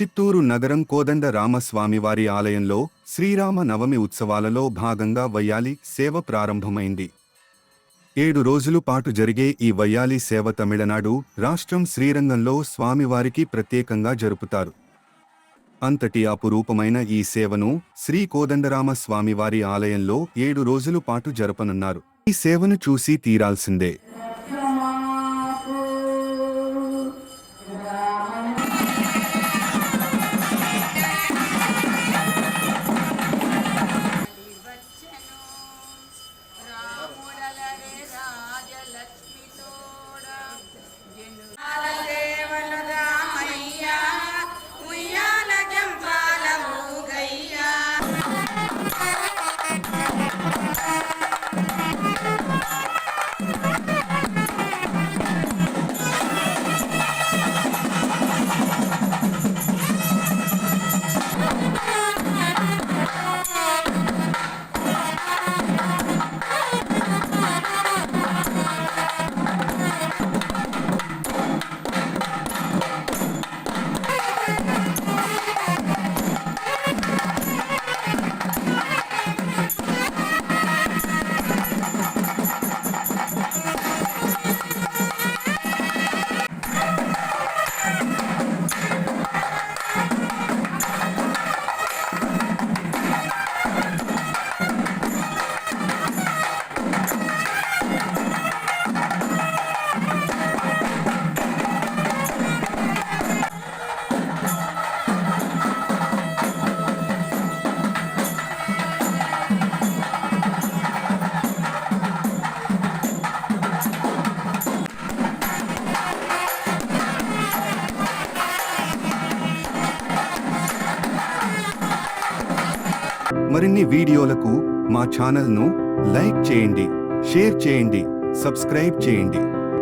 చిత్తూరు నగరం కోదండ రామస్వామివారి ఆలయంలో శ్రీరామ నవమి ఉత్సవాలలో భాగంగా వయ్యాలి సేవ ప్రారంభమైంది. ఏడు రోజులు పాటు జరిగే ఈ వయ్యాలి సేవ తమిళనాడు రాష్ట్రం శ్రీరంగంలో స్వామివారికి ప్రత్యేకంగా జరుపుతారు. అంతటి అపురూపమైన ఈ సేవను శ్రీ కోదండరామ స్వామివారి ఆలయంలో ఏడు రోజులు పాటు జరపనున్నారు. ఈ సేవను చూసి తీరాల్సిందే. మరిన్ని వీడియోలకు మా ఛానల్ను లైక్ చేయండి షేర్ చేయండి సబ్స్క్రైబ్ చేయండి.